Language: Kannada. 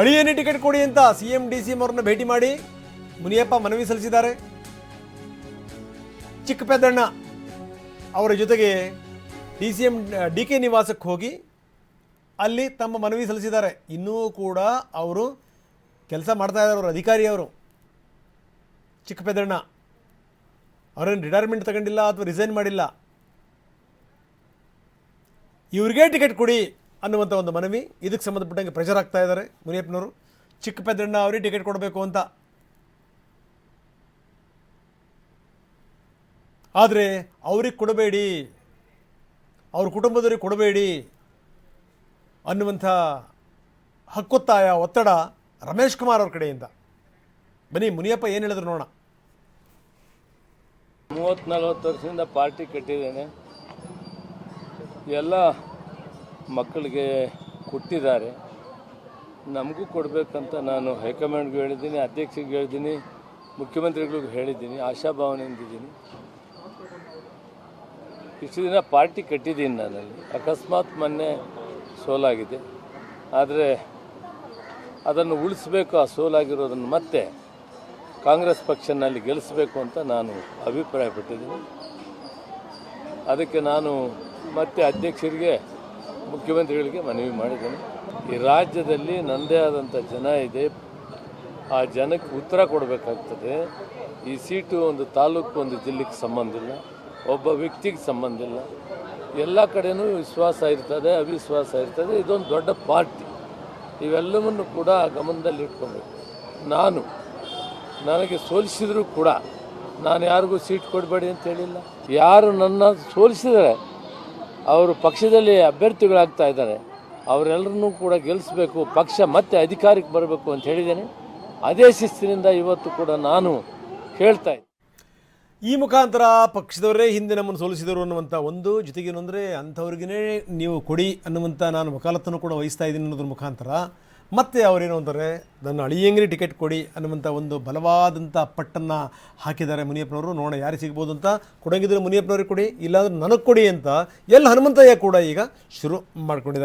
ಅಳಿಯನೇ ಟಿಕೆಟ್ ಕೊಡಿ ಅಂತ ಸಿ ಎಂ ಡಿ ಸಿ ಅವ್ರನ್ನ ಭೇಟಿ ಮಾಡಿ ಮುನಿಯಪ್ಪ ಮನವಿ ಸಲ್ಲಿಸಿದ್ದಾರೆ. ಚಿಕ್ಕಪೆದ್ದಣ್ಣ ಅವರ ಜೊತೆಗೆ D C M D K ನಿವಾಸಕ್ಕೆ ಹೋಗಿ ಅಲ್ಲಿ ತಮ್ಮ ಮನವಿ ಸಲ್ಲಿಸಿದ್ದಾರೆ. ಇನ್ನೂ ಕೂಡ ಅವರು ಕೆಲಸ ಮಾಡ್ತಾ ಇದ್ದಾರೆ. ಅವರು ಅಧಿಕಾರಿಯವರು ಚಿಕ್ಕಪೆದ್ದಣ್ಣ ಅವರೇನು ರಿಟೈರ್ಮೆಂಟ್ ತಗೊಂಡಿಲ್ಲ ಅಥವಾ ರಿಸೈನ್ ಮಾಡಿಲ್ಲ. ಇವ್ರಿಗೆ ಟಿಕೆಟ್ ಕೊಡಿ. ಅನ್ನುವಂಥ ಒಂದು ಮನವಿ. ಇದಕ್ಕೆ ಸಂಬಂಧಪಟ್ಟಂಗೆ ಪ್ರೆಷರ್ ಆಗ್ತಾ ಇದ್ದಾರೆ ಮುನಿಯಪ್ಪನವರು. ಚಿಕ್ಕಪೆದ್ದಣ್ಣ ಅವರಿಗೆ ಟಿಕೆಟ್ ಕೊಡಬೇಕು ಅಂತ. ಆದರೆ ಅವ್ರಿಗೆ ಕೊಡಬೇಡಿ. ಅವ್ರ ಕುಟುಂಬದವ್ರಿಗೆ ಕೊಡಬೇಡಿ ಅನ್ನುವಂಥ ಹಕ್ಕೊತ್ತಾಯ ಒತ್ತಡ ರಮೇಶ್ ಕುಮಾರ್ ಅವ್ರ ಕಡೆಯಿಂದ. ಬನ್ನಿ ಮುನಿಯಪ್ಪ ಏನು ಹೇಳಿದ್ರು ನೋಡೋಣ. ಮೂವತ್ತು ನಲ್ವತ್ತು ವರ್ಷದಿಂದ ಪಾರ್ಟಿ ಕಟ್ಟಿದ್ದೇನೆ. ಎಲ್ಲ ಮಕ್ಕಳಿಗೆ ಕೊಟ್ಟಿದ್ದಾರೆ. ನಮಗೂ ಕೊಡಬೇಕಂತ ನಾನು ಹೈಕಮಾಂಡ್ಗೂ ಹೇಳಿದ್ದೀನಿ, ಅಧ್ಯಕ್ಷರಿಗೆ ಹೇಳಿದ್ದೀನಿ, ಮುಖ್ಯಮಂತ್ರಿಗಳಿಗೂ ಹೇಳಿದ್ದೀನಿ, ಆಶಾಭಾವನೆಯಿಂದಿದ್ದೀನಿ. ಇಷ್ಟು ದಿನ ಪಾರ್ಟಿ ಕಟ್ಟಿದ್ದೀನಿ ನಾನಲ್ಲಿ. ಅಕಸ್ಮಾತ್ ಮೊನ್ನೆ ಸೋಲಾಗಿದೆ. ಆದರೆ ಅದನ್ನು ಉಳಿಸ್ಬೇಕು, ಆ ಸೋಲಾಗಿರೋದನ್ನು ಮತ್ತೆ ಕಾಂಗ್ರೆಸ್ ಪಕ್ಷನಲ್ಲಿ ಗೆಲ್ಲಿಸಬೇಕು ಅಂತ ನಾನು ಅಭಿಪ್ರಾಯಪಟ್ಟಿದ್ದೀನಿ. ಅದಕ್ಕೆ ನಾನು ಮತ್ತೆ ಅಧ್ಯಕ್ಷರಿಗೆ ಮುಖ್ಯಮಂತ್ರಿಗಳಿಗೆ ಮನವಿ ಮಾಡಿದ್ದೇನೆ. ಈ ರಾಜ್ಯದಲ್ಲಿ ನನ್ನದೇ ಆದಂಥ ಜನ ಇದೆ. ಆ ಜನಕ್ಕೆ ಉತ್ತರ ಕೊಡಬೇಕಾಗ್ತದೆ. ಈ ಸೀಟು ಒಂದು ತಾಲೂಕು, ಒಂದು ಜಿಲ್ಲೆಗೆ ಸಂಬಂಧ ಇಲ್ಲ. ಒಬ್ಬ ವ್ಯಕ್ತಿಗೆ ಸಂಬಂಧ ಇಲ್ಲ. ಎಲ್ಲ ಕಡೆಯೂ ವಿಶ್ವಾಸ ಇರ್ತದೆ, ಅವಿಶ್ವಾಸ ಇರ್ತದೆ. ಇದೊಂದು ದೊಡ್ಡ ಪಾರ್ಟಿ. ಇವೆಲ್ಲವನ್ನು ಕೂಡ ಗಮನದಲ್ಲಿ ಇಟ್ಕೊಬೇಕು. ನಾನು, ನನಗೆ ಸೋಲಿಸಿದರೂ ಕೂಡ ನಾನು ಯಾರಿಗೂ ಸೀಟ್ ಕೊಡಬೇಡಿ ಅಂತ ಹೇಳಿಲ್ಲ. ಯಾರು ನನ್ನ ಸೋಲಿಸಿದರೆ ಅವರು ಪಕ್ಷದಲ್ಲಿ ಅಭ್ಯರ್ಥಿಗಳಾಗ್ತಾ ಇದ್ದಾರೆ. ಅವರೆಲ್ಲರನ್ನೂ ಕೂಡ ಗೆಲ್ಲಿಸಬೇಕು. ಪಕ್ಷ ಮತ್ತೆ ಅಧಿಕಾರಕ್ಕೆ ಬರಬೇಕು ಅಂತ ಹೇಳಿದ್ದೇನೆ. ಅದೇ ಶಿಸ್ತಿನಿಂದ ಇವತ್ತು ಕೂಡ ನಾನು ಹೇಳ್ತಾ ಈ ಮುಖಾಂತರ ಪಕ್ಷದವರೇ ಹಿಂದೆ ನಮ್ಮನ್ನು ಸೋಲಿಸಿದರು ಅನ್ನುವಂಥ ಒಂದು ಜೊತೆಗೇನು ಅಂದರೆ ಅಂಥವ್ರಿಗೇ ನೀವು ಕೊಡಿ ಅನ್ನುವಂಥ ನಾನು ವಕಾಲತ್ತನ್ನು ಕೂಡ ವಹಿಸ್ತಾ ಇದ್ದೀನಿ ಅನ್ನೋದ್ರ ಮುಖಾಂತರ. ಮತ್ತೆ ಅವರೇನು ಅಂತಾರೆ, ನನ್ನ ಅಳಿಯಂಗಿರಿ ಟಿಕೆಟ್ ಕೊಡಿ ಅನ್ನುವಂಥ ಒಂದು ಬಲವಾದಂಥ ಪಟ್ಟನ್ನು ಹಾಕಿದ್ದಾರೆ ಮುನಿಯಪ್ಪನವರು. ನೋಡೋಣ ಯಾರಿಗೆ ಸಿಗ್ಬೋದು ಅಂತ. ಕೊಡಂಗಿದ್ರೆ ಮುನಿಯಪ್ಪನವ್ರಿಗೆ ಕೊಡಿ, ಇಲ್ಲಾಂದ್ರೆ ನನಗೆ ಕೊಡಿ ಅಂತ. ಎಲ್ಲಿ ಹನುಮಂತಯ್ಯ ಕೂಡ ಈಗ ಶುರು ಮಾಡ್ಕೊಂಡಿದ್ದಾರೆ.